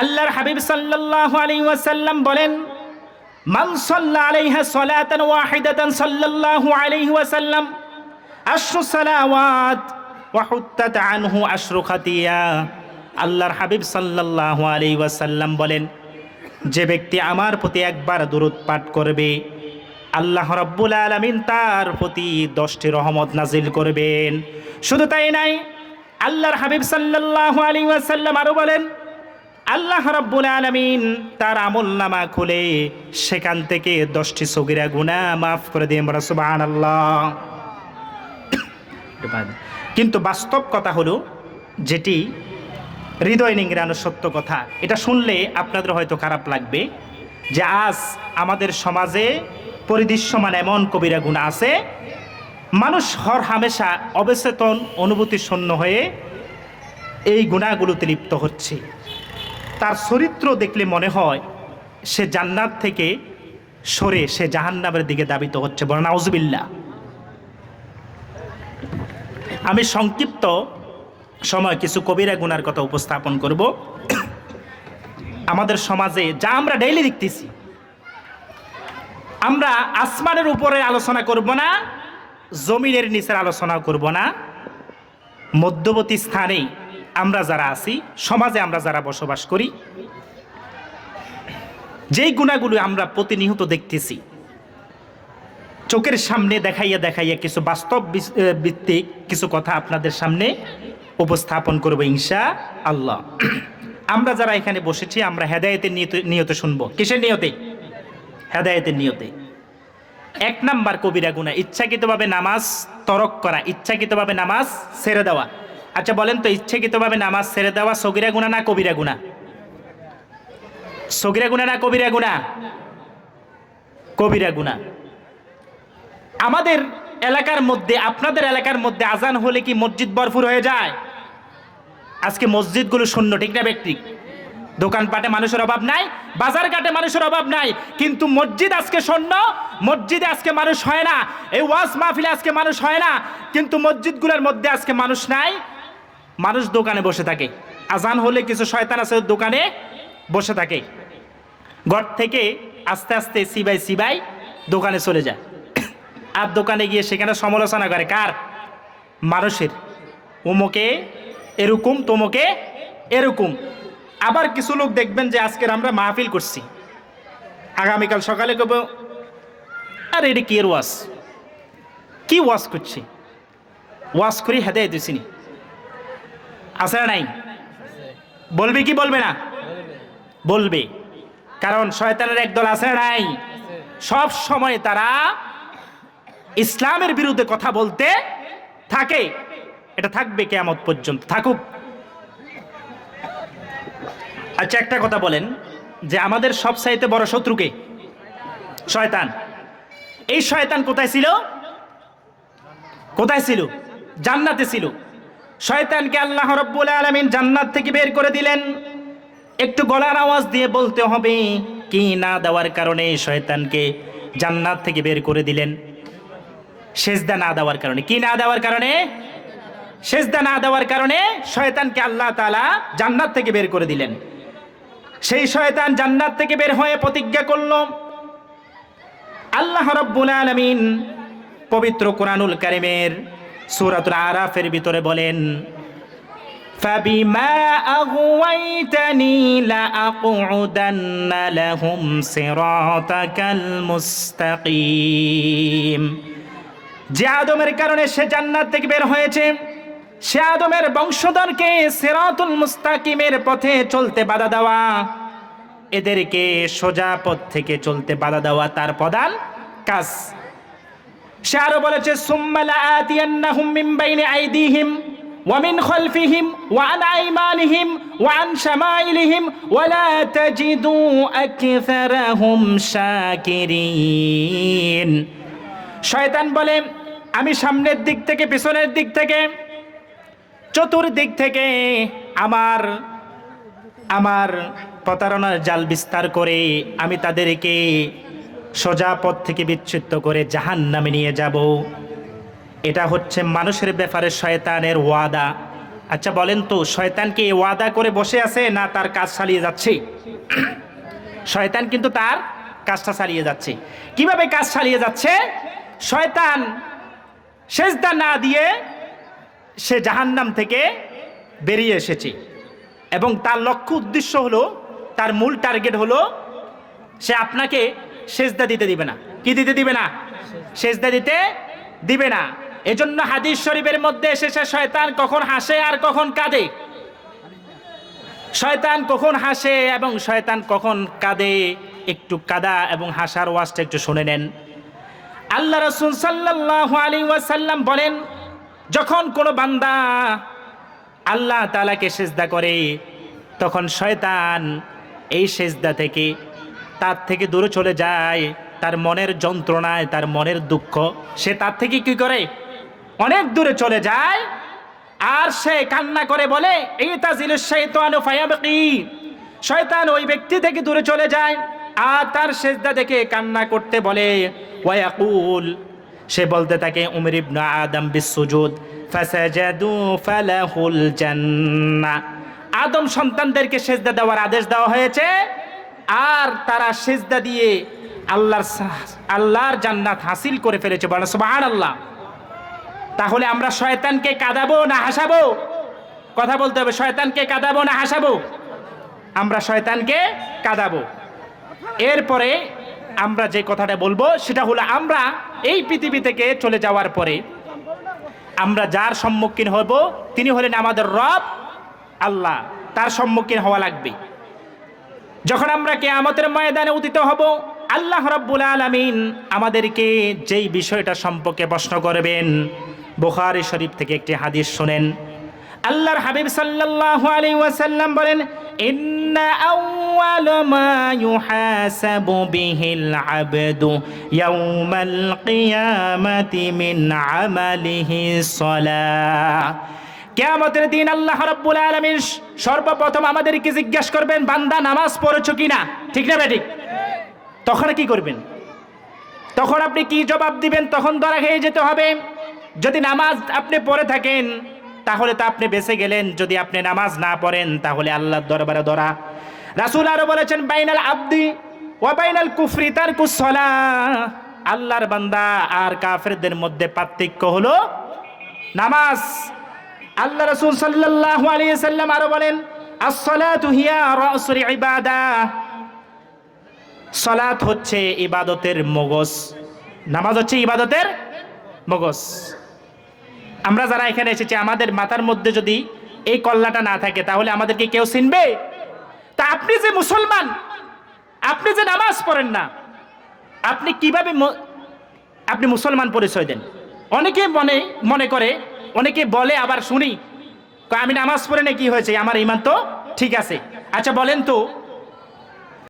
আল্লাহর হাবিব সাল্লাল্লাহু আলাইহি ওয়াসাল্লাম বলেন, মান সাল্লা আলাইহা সালাতান ওয়াহিদাতান সাল্লাল্লাহু আলাইহি ওয়াসাল্লাম, আশরু সালাওয়াত ওয়া হুত্তাত আনহু আশরু খাতিয়া। আল্লাহর হাবিব সাল্লাল্লাহু আলাইহি ওয়াসাল্লাম বলেন, যে ব্যক্তি আমার প্রতি একবার দূরত পাঠ করবে, আল্লাহ রব্বুল আলমিন তার প্রতি দশটি রহমত নাজিল করবেন। শুধু তাই নাই, আল্লাহর হাবিব সাল্লাল্লাহু আলাইহি ওয়াসাল্লাম আরও বলেন আল্লাহ রব্বুল আলমিন তার আমল নামা খুলে সেখান থেকে দশটি সগিরা গুণা মাফ করে দিয়ে আমরা সুবাহান আল্লাহ কিন্তু বাস্তব কথা হলো, যেটি হৃদয় নিংড়ানো সত্য কথা, এটা শুনলে আপনাদের হয়তো খারাপ লাগবে যে আজ আমাদের সমাজে পরিদৃশ্যমান এমন কবিরা গুণ আছে, মানুষ হর হামেশা অবচেতন অনুভূতি শূন্য হয়ে এই গুণাগুলোতে লিপ্ত হচ্ছে। তার চরিত্র দেখলে মনে হয় সে জান্নাত থেকে সরে সে জাহান্নামের দিকে দাবিত হচ্ছে বলেন আউজবিল্লা আমি সংক্ষিপ্ত সময় কিছু কবিরা গুনার কথা উপস্থাপন করব। আমাদের সমাজে যা আমরা ডেইলি দেখতেছি, আমরা আসমানের উপরে আলোচনা করব না, জমিনের নিচের আলোচনা করব না। মধ্যবর্তী স্থানেই আমরা যারা আছি, সমাজে আমরা যারা বসবাস করি, যেই গুণাগুলো আমরা প্রতিনিয়ত দেখতেছি, চোখের সামনে দেখাইয়া দেখাইয়া কিছু বাস্তব ভিত্তিক কিছু কথা আপনাদের সামনে উপস্থাপন করব ইনশা আল্লাহ আমরা যারা এখানে বসেছি, আমরা হেদায়েতের নিয়ত, নিয়তে শুনব। কিসের নিয়তে? হেদায়েতের নিয়তে। এক নাম্বার কবিরা গুণা, ইচ্ছাকৃতভাবে নামাজ তরক করা, ইচ্ছাকৃতভাবে নামাজ ছেড়ে দেওয়া। আচ্ছা বলেন তো, ইচ্ছাকৃতভাবে নামাজ ছেড়ে দেওয়া সগিরা গুণা না কবিরা গুণা? সগিরা গুণা না কবিরা গুণা? কবিরা গুণা। আমাদের এলাকার মধ্যে, আপনাদের এলাকার মধ্যে আজান হলে কি মসজিদ ভরপুর হয়ে যায়? আজকে মসজিদগুলো শূন্য, ঠিক না ব্যক্তি? দোকানপাটে মানুষের অভাব নাই বাজার ঘাটে মানুষের অভাব নাই, কিন্তু মসজিদ আজকে শূন্য, মসজিদে আজকে মানুষ হয় না, এই ওয়াজ মাহফিলে আজকে মানুষ হয় না, কিন্তু মসজিদগুলোর মধ্যে আজকে মানুষ নাই মানুষ দোকানে বসে থাকে। আজান হলে কিছু শয়তান আছে দোকানে বসে থাকে। ঘর থেকে আস্তে আস্তে সিবাই সিবাই দোকানে চলে যায়। আর দোকানে গিয়ে সেখানে সমালোচনা করে, কার? মানুষের। উমুকে এরকম, তোমকে এরকম। আবার কিছু লোক দেখবেন যে আজকের আমরা মাহফিল করছি। আগামীকাল সকালে কব, আর এটা কি এর কি ওয়াজ করছি? ওয়াজ করি হেদায় দিছিনি আছে না নাই? বলবে কি বলবে না? বলবে। কারণ শয়তানের একদল আছে নাই? সব সময় তারা ইসলামের বিরুদ্ধে কথা বলতে থাকে। এটা থাকবে কেয়ামত পর্যন্ত। থাকুক। আচ্ছা একটা কথা বলেন যে আমাদের সব সাইতে বড় শত্রুকে শয়তান। এই শয়তান কোথায় ছিল? কোথায় ছিল? জান্নাতে ছিল। শয়তানকে আল্লাহ রব্বুল আলমিন জান্নাত থেকে বের করে দিলেন। একটু গলার আওয়াজ দিয়ে বলতে হবে, কি না দেওয়ার কারণে শয়তানকে জান্নাত থেকে বের করে দিলেন? সেজদা না দেওয়ার কারণে। কি না দেওয়ার কারণে? সেজদা না দেওয়ার কারণে শয়তানকে আল্লাহ তাআলা জান্নাত থেকে বের করে দিলেন। সেই শয়তান জান্নাত থেকে বের হয়ে প্রতিজ্ঞা করল, আল্লাহ রব্বুল আলামিন পবিত্র কোরআনুল কারিমের সূরাতুল আরাফের ভিতরে বলেন فبما أغويتني لأقعدن لهم صراطك المستقيم যে আদমের কারণে সে জান্নাত থেকে বের হয়েছে সে আদমের বংশধরকে সেরাতুল মুস্তাকিমের পথে চলতে বাধা দেওয়া এদেরকে সোজা পথ থেকে চলতে বাধা দেওয়া তার প্রধান কাজ সে বলেছে সুম্মালা আতিয়ান্না হুম মিম বাইনে আইদিহিম ওয়ামিন খলফিহিম ওয়ান আইমানিহিম ওয়ান শামাইলিহিম ওয়ালা তাজিদু আকসারাহুম শাকিরিন। শয়তান বলে, আমি সামনের দিক থেকে, পিছনের দিক থেকে চতুর দিক থেকে আমার আমার প্রতারণার জাল বিস্তার করে আমি তাদেরকে সোজা পথ থেকে বিচ্ছিন্ন করে জাহান নামে নিয়ে যাব। এটা হচ্ছে মানুষের ব্যাপারে শয়তানের ওয়াদা। আচ্ছা বলেন তো শয়তানকে এ ওয়াদা করে বসে আছে না তার কাজ চালিয়ে যাচ্ছে? শয়তান কিন্তু তার কাজটা চালিয়ে যাচ্ছে। কীভাবে কাজ চালিয়ে যাচ্ছে? শয়তান সেজদা না দিয়ে সে জাহান্নাম থেকে বেরিয়ে এসেছে। এবং তার লক্ষ্য উদ্দেশ্য হলো, তার মূল টার্গেট হলো, সে আপনাকে সেজদা দিতে দিবে না। কি দিতে দিবে না? সেজদা দিতে দিবে না। এজন্য হাদিস শরীফের মধ্যে এসেছে, শয়তান কখন হাসে আর কখন কাঁদে। শয়তান কখন হাসে এবং শয়তান কখন কাঁদে, একটু কাদা এবং হাসার ওয়াজটা একটু শুনে নেন। আল্লাহ রসুল সাল্লাহ আলী ওয়াসাল্লাম বলেন, যখন কোনো বান্দা আল্লাহ তালাকে সেজদা করে, তখন শয়তান এই সেজদা থেকে তার থেকে দূরে চলে যায়, তার মনের যন্ত্রণায়, তার মনের দুঃখ। সে তার থেকে কি করে? অনেক দূরে চলে যায়। আর সে কান্না করে বলে এই তাজিল শয়তান ওই ব্যক্তি থেকে দূরে চলে যায় আর তার সেজদা দেখে কান্না করতে বলে ওয়াকুল সে বলতে থাকে, উমর আদম জান্নাহ আদম সন্তানদেরকে সেজদা দেওয়ার আদেশ দেওয়া হয়েছে। আর তারা সেজদা দিয়ে আল্লাহর আল্লাহর জান্নাত হাসিল করে ফেলেছে। বলে সুবহানাল্লাহ। তাহলে আমরা শয়তানকে কাঁদাবো না হাসাবো? কথা বলতে হবে, শয়তানকে কাঁদাবো না হাসাবো? আমরা শয়তানকে কাঁদাবো। এরপরে আমরা যে কথাটা বলব, সেটা হলো আমরা এই পৃথিবী থেকে চলে যাওয়ার পরে আমরা যার সম্মুখীন হব, তিনি হলেন আমাদের রব, আল্লাহ। তার সম্মুখীন হওয়া লাগবে। যখন আমরা কেয়ামতের ময়দানে উদিত হব, আল্লাহ রব্বুল আলমিন আমাদেরকে যেই বিষয়টা সম্পর্কে প্রশ্ন করবেন, বুখারি শরীফ থেকে একটি হাদিস শোনেন। আল্লাহর হাবিব সাল্লাল্লাহু আলাইহি ওয়াসাল্লাম বলেন, ইন্না আমালিহি কেয়ামতের দিন আল্লাহ রাব্বুল আলামিন সর্বপ্রথম আমাদেরকে জিজ্ঞাসা করবেন, বান্দা, নামাজ পড়েছো কিনা? ঠিক না বেঠিক? তখন কি করবেন? তখন আপনি কি জবাব দিবেন? তখন ধরা খেয়ে যেতে হবে। যদি নামাজ আপনি পড়ে থাকেন, তাহলে তো আপনি বেঁচে গেলেন। যদি আপনি নামাজ না পড়েন, তাহলে আল্লাহর দরবারে ধরা। রাসূল আরও বলেছেন, বাইনাল আব্দি ওয়া বাইনাল কুফরি তার কুসলা আল্লাহর বান্দা আর কাফেরদের মধ্যে পার্থক্য হলো নামাজ। আল্লাহ রসুল সাল্লাল্লাহু আলাইহি সাল্লাম আরও বলেন সালাত হচ্ছে ইবাদতের মগজ। নামাজ হচ্ছে ইবাদতের মগজ। আমরা যারা এখানে এসেছি, আমাদের মাথার মধ্যে যদি এই কল্লাটা না থাকে, তাহলে আমাদেরকে কেউ চিনবে? তা আপনি যে মুসলমান, আপনি যে নামাজ পড়েন না, আপনি কীভাবে আপনি মুসলমান পরিচয় দেন? অনেকে মনে মনে করে অনেকে বলে, আবার শুনি। আমি নামাজ পড়ে না কি হয়েছে? আমার ইমান তো ঠিক আছে। আচ্ছা বলেন তো